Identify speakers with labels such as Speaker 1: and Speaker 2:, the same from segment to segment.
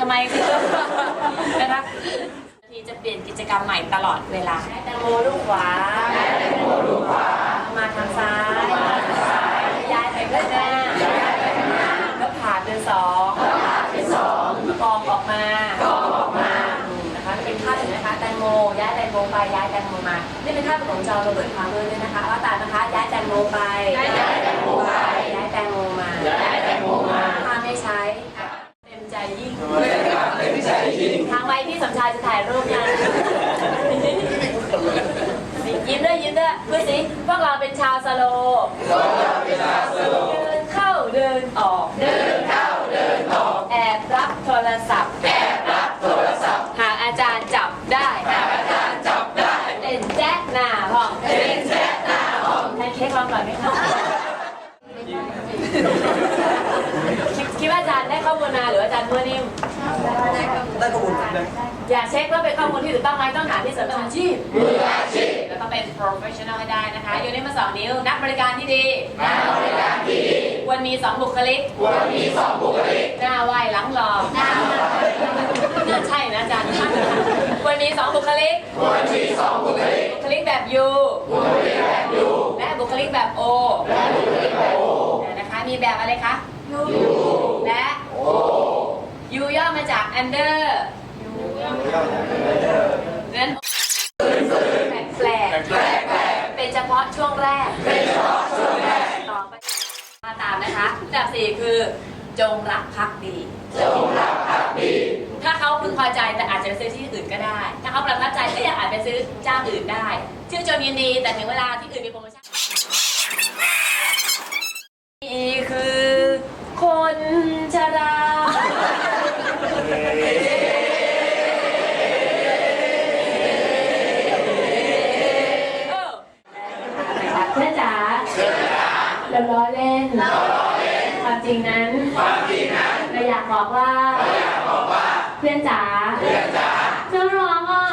Speaker 1: ทำไมนะคะทีจะเปลี่ยนกิจกรรมใหม่ตลอดเวลาแตงโมลูกขวามาทางซ้ายย้ายไปข้างหน้าแล้วผ่านเป็นสองกองออกมากองออกมานะคะเป็นภาพเห็นไหมคะแตงโมย้ายแตงโมไปย้ายแตงโมมา นี่เป็นภาพของจอโรเบิร์ตพาวเวอร์ด้วยนะคะว่าตามนะคะย้ายแตงโมไปย้ายแตงโมไปย้ายแตงโมมาย้ายแตงโมมาถ้าไม่ใช้ เต็มใจยิ่ง ทางไว้พี่สมชายจะถ่ายรูปกันยิ้มด้วยยิ้มด้วยพูดสิพวกเราเป็นชาวสโลว์เดินเข้าเดินออกเดินเข้าเดินออก แอบรับโทรศัพท์ แอบรับโทรศัพท์ หากอาจารย์จับได้หากอาจารย์จับได้เล่นแจ๊กหน้าห้องเล่นแจ๊กหน้าห้องให้เค้กลองก่อนไหมคะคิดคิดว่าอาจารย์ได้ข้อมูลมาหรืออาจารย์มั่วนิ่ม
Speaker 2: ได้ข้อมูลได้
Speaker 1: อยากเช็คว่าเป็นข้อมูลที่ถูกต้องไหมต้องถามที่สำนักอาชีพมืออาชีพแล้วต้องเป็น professional ให้ได้นะคะอยู่ในมาสองนิ้ว นักบริการที่ดีนักบริการที่ดีควรมีสองบุคลิกควรมีสองบุคลิกหน้าไหวหลังหลอหน้าน่าใช่นะอาจารย์ควรมีสองบุคลิกควรมีสองบุคลิกบุคลิกแบบ U บุคลิกแบบ U และบุคลิกแบบ O และบุคลิกแบบ O นะคะมีแบบอะไรคะ U และ O U ย่อมาจาก under นั้นแปลกแปลกเป็นเฉพาะช่วงแรก เป็นเฉพาะช่วงแรก ต่อไปมาตามนะคะอันดับสี่คือ จงรักภักดี จงรักภักดี ถ้าเขาพึงพอใจแต่อาจจะไปซื้อที่อื่นก็ได้ ถ้าเขาประทับใจก็อยากอาจไปซื้อเจ้าอื่นได้ ชื่อจงยินดีแต่ถึงเวลาที่อื่นมีโปรโมชั่นนี่ บอกว่า เพื่อนจ๋าน้องร้องอะ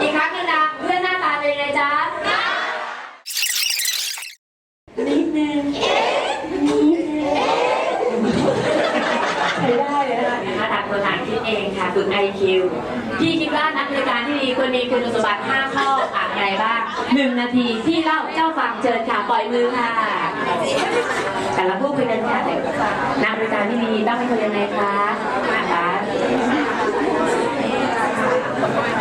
Speaker 1: อีกครั้งหนึงนะเพื่อนหน้าตาเป็นยังไงจ๊ะนิดนึงนิดนึงใช้ได้เลยนะคะนะคะถักตัวฐานคิดเองค่ะฝึก IQ พี่คิดว่านักบริการที่ดีควรมีคุณสมบัติ 5 ข้ออะไรบ้างหนึ่งนาทีที่เล่าเจ้าฟังเชิญค่ะ ปล่อยมือค่ะ นค่ะนักบริการที่ดีต้องเป็นคนยังไงคะนะคะ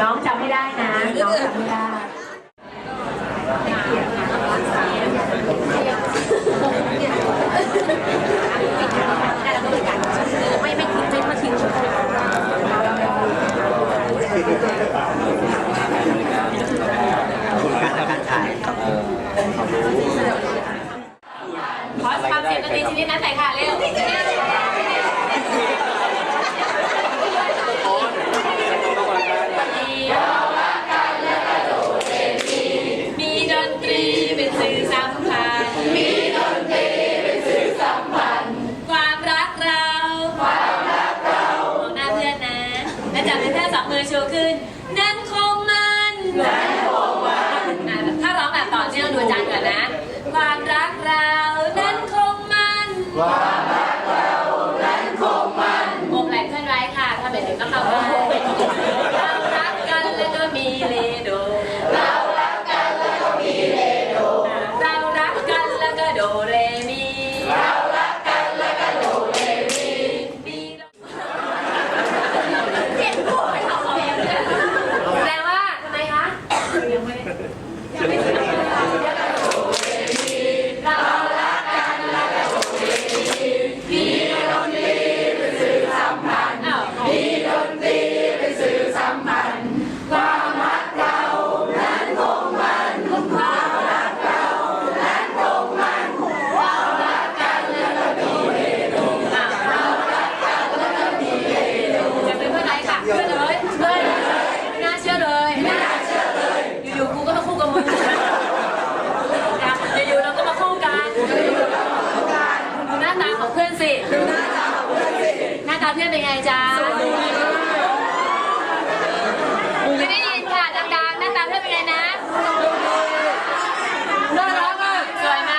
Speaker 1: น้องจำไม่ได้นะ น้องจำไม่ได้ ไม่ไม่ทิ้งไม่ทอดทิ้งขอสา มีชีวิตนั้นหน่ค่ะเร็ว ความรักเรานั้นคงมันโอบไหล่เพื่อนไว้ค่ะ ถ้าเป็นถึงก็เข้าไปเรารักกันแล้วก็มีเลโด เรารักกันแล้วก็มีเลโด เรารักกันแล้วก็โดเรมี เรารักกันแล้วก็โดเรมีมีเจ็บปวดเขาเอาอย่างนี้แปลว่าทำไมคะยังไม่ เป็นไงจ๊ะไม่ได้ยินค่ะดังๆหน้ตาเพื่อนเป็นไงนะน่ารักมากสวยไหม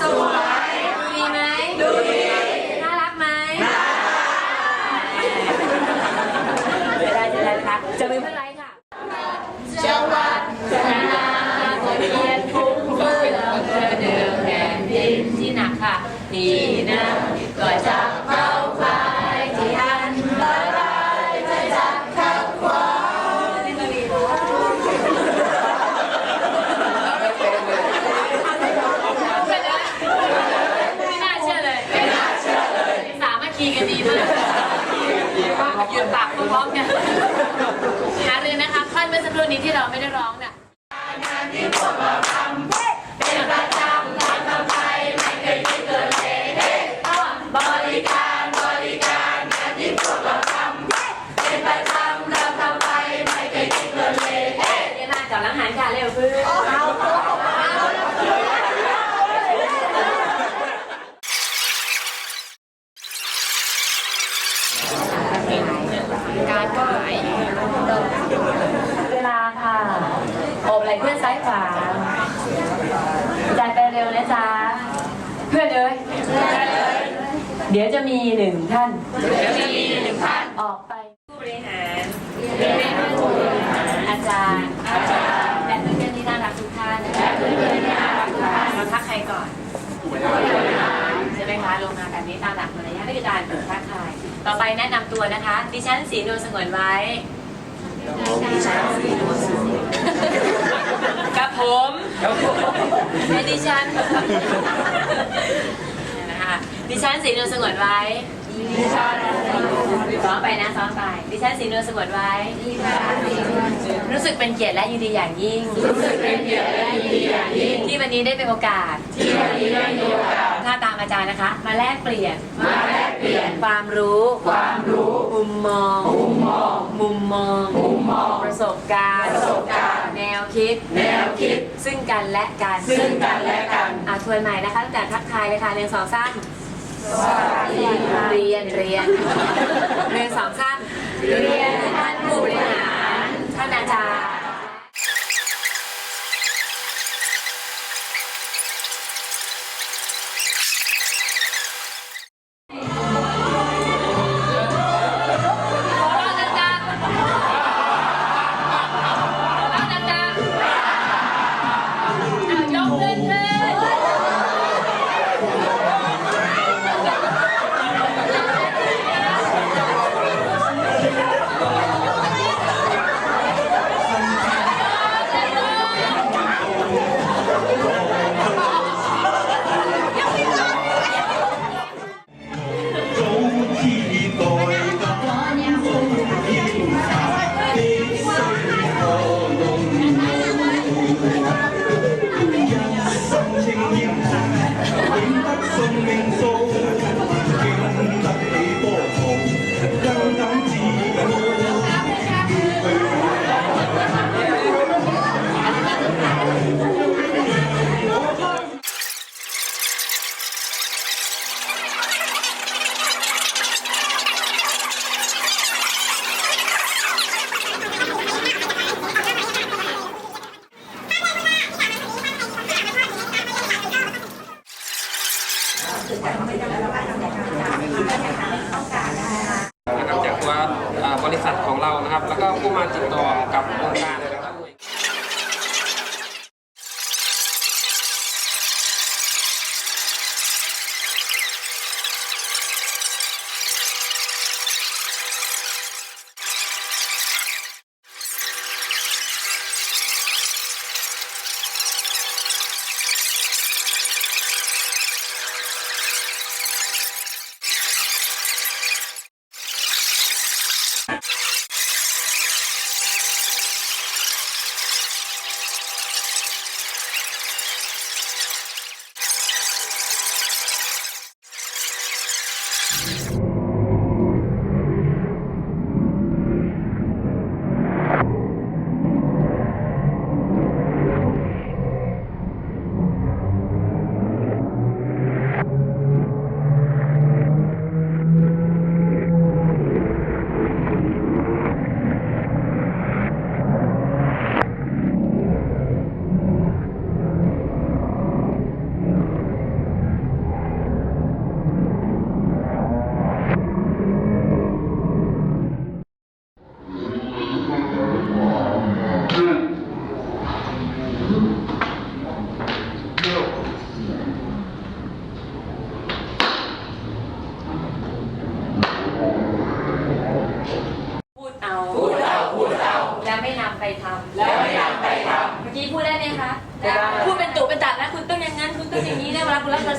Speaker 1: สวยดีไหมดูดีน่ารักไหมน่ารักจะเป็นเพื่อนไร หยุดปากพร้อมๆกันหาเรือนะคะค่อนเมื่อสักครู่นี้ที่เราไม่ได้ร้องเนี่ยประจำทำทำไมไม่เคยคิดเกินเลยบริการบริการงานที่พวกเราทำเป็นประจำทำทำไมไม่เคยคิดเกินเลยเดี๋ยวมาจับหลังหันค่ะเร็วเพื่อนเอาการก็หายเวลาค่ะโอบไหล่เพื่อนซ้ายขวา จ่ายไปเร็วนะจ๊ะ เพื่อนเอ้ย เดี๋ยวจะมีหนึ่งท่านเดี๋ยวจะมีหนึ่งท่านออกไปผู้บริหารเรียนผู้บริหารอาจารย์อาจารย์และเพื่อนๆที่น่ารักทุกท่านและเพื่อนๆที่น่ารักทุกท่านเราทักใครก่อนใช่ไหมคะลงมาแบบนี้ตามหลักมารยาทนี่คือการฝึกทักทายต่อไปแนะนำตัวนะคะ ดิฉันสีนวลสงวนไว้กับผมและดิฉันนะคะ ดิฉันสีนวลสงวนไว้ซ้อมไปนะซ้อมไป ดิฉันสีนวลสงวนไว้ รู้สึกเป็นเกียรติและยินดีอย่างยิ่ง รู้สึกเป็นเกียรติและยินดีอย่างยิ่ง ที่วันนี้ได้เป็นโอกาส ที่วันนี้ได้มีโอกาสถ้าตามอาจารย์นะคะ มาแลกเปลี่ยน มาแลกเปลี่ยน ความรู้ ความรู้ มุมมอง มุมมอง มุมมอง มุมมอง ประสบการณ์ ประสบการณ์ แนวคิด แนวคิด ซึ่งกันและกัน ซึ่งกันและกัน อะทวนใหม่นะคะตั้งแต่ทักทายเลยค่ะเรียนสองสั้น เรียนเรียนเรียนสองสั้นเรียนท่านผู้บริหารท่านอาจารย์
Speaker 3: ษัทของเรานะครับ แล้วก็ผู้มาติดต่อกับโครงการ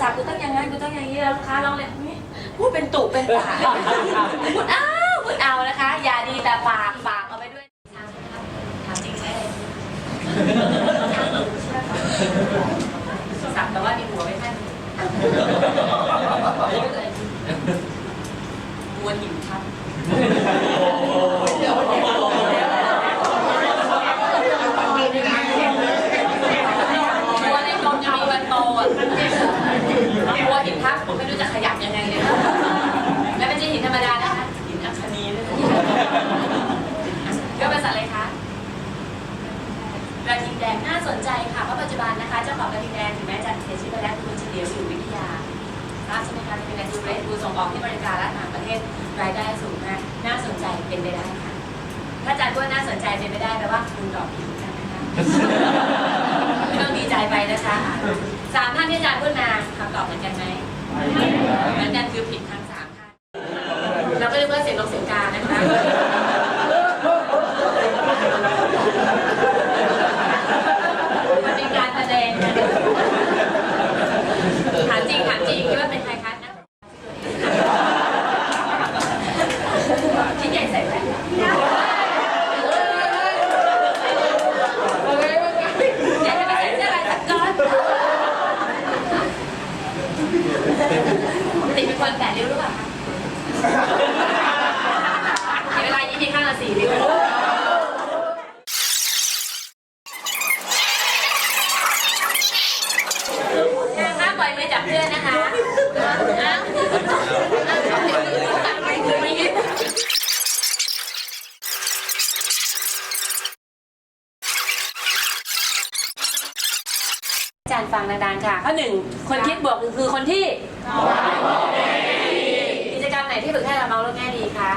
Speaker 3: นะครับ
Speaker 1: คุณรับโทรศัพท์คุณต้องอย่างนั้นคุณต้องอย่างนี้แล้วลูกค้าร้องเลยพูดเป็นตุเป็นตาพูดอ้าวพูดเอานะคะ อย่าดีแต่ปากฝากเอาไปด้วยถามจริงใช่เลยสับแต่ว่ามีหัวไม่ท่หัวหินครับ ตัวในกลมยังมีวันโตอะตัวหินทับผมไม่รู้จะขยับยังไงเลยและไม่ใช่หินธรรมดานะคะ หินอัคนีเลยก็เป็นสัตว์อะไรคะกระทิงแดงน่าสนใจค่ะ เพราะปัจจุบั นนะคะเจ้าขอกระทิงแดงถึงแม้จะเสียชีวิตไปแล้วคุณเฉลียวอยู่วิทยาทราบใช่ไหมคะเป็นการดูเรสดูส่งออกที่อเมริกาและต่างประเทศรายได้สูงมากน่าสนใจเป็นไปได้ค่ะถ้าอาจารย์ว่าน่าสนใจเป็นไปได้แปลว่าคุณตอบผิดนะคะไม่ต้องดีใจไปนะคะสามท่านที่อาจารย์พูดมาคำตอบเหมือนกันไหมเหมือนกันคือผิดทั้งสามท่านเราก็เรียกว่าเสียงนกเสียงกานะคะมันเป็นการแสดงนะถามจริงถามจริงคิดว่าเป็นใครคะนะชิ้นใหญ่ใส่แว่น อยากจะไปใส่เสื้อลายสักก้อนติดเป็นคนแปดริ้วหรือเปล่าคะมีเวลายี่สิบข้างละสี่ริ้วห้ามปล่อยมือจับเพื่อนนะคะอ้าวอ้าวไม่ยึด อาจารย์ฟังดังๆค่ะ ข้อหนึ่งคนคิดบวกคือคนที่กิจกรรมไหนที่ฝึกให้เรามองโลกแง่ดีคะ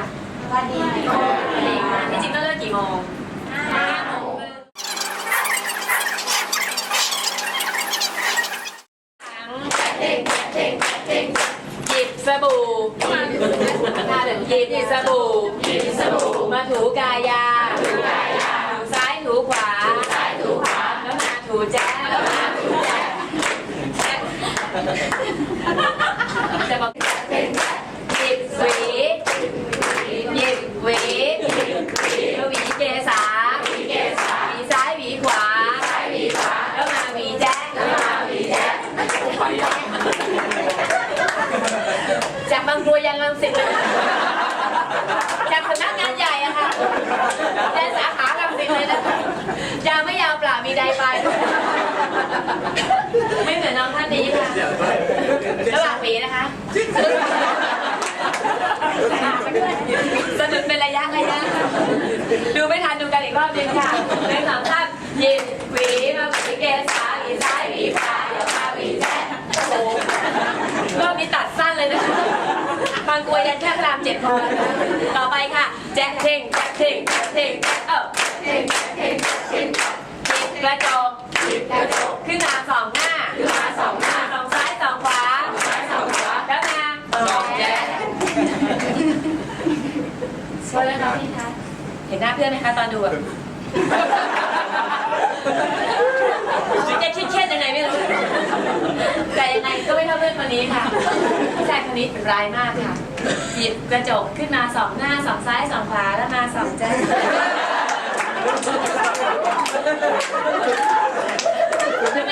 Speaker 1: วันดีวันดีค่ะที่จริงต้องเลิกกี่โมงห้าโมงครึ่งหยิบสบู่ท่าเดิมหยิบสบู่มาถูกายาถูซ้ายถูขวา แล้วมาถูแจ๊ะแล้วมาถูแจ๊ะจะบอกหยิบหวีหยิบหวีแล้วหวีเกษาหวีซ้ายหวีขวาแล้วมาหวีแจ๊ะแล้วมาหวีแจ๊ะจากบางกรวยยันรังสิตเลยจากสำนักงานใหญ่อะค่ะยันสาขารังสิตเลยนะคะยาวไม่ยาวเปล่ามีใดไป ไม่เหมือนน้องท่านนี้ค่ะ ระหว่างหวีนะคะสนุกเป็นระยะระยะดูไม่ทันดูกันอีกรอบ หนึงค่ะในสองท่านหยิบหวีมาหวีเกสาหวีซ้ายหวีขวาเดี๋ยวมาหวีแจ๊ะโอ้โหรอบนี้ตัดสั้นเลยนะคะ บางกลัวยันแค่พระรามเจ็ดพอแล้วนะต่อไปค่ะ แจ๊ะเท่งแจ๊ะเท่งแจ๊ะเท่งแจ๊ะเออเท่งเท่งเท่งหยิบกระจกหยิบกระจกขึ้นมาสองหน้าขึ้นมาสองหน้าสองซ้ายสองขวาซ้ายสองขวาแล้วมาสองแจ๊ะช่วยแล้วนะพี่คะเห็นหน้าเพื่อนไหมคะตอนดูอะ จะคิดเครียดยังไงไม่รู้ แต่ยังไงก็ไม่เท่าเพื่อนคนนี้ค่ะผู้ชายคนนี้ร้ายมากค่ะ หยิบกระจกขึ้นมาสองหน้าสองซ้ายสองขวาแล้วมาสองแจ๊ะไม่ได้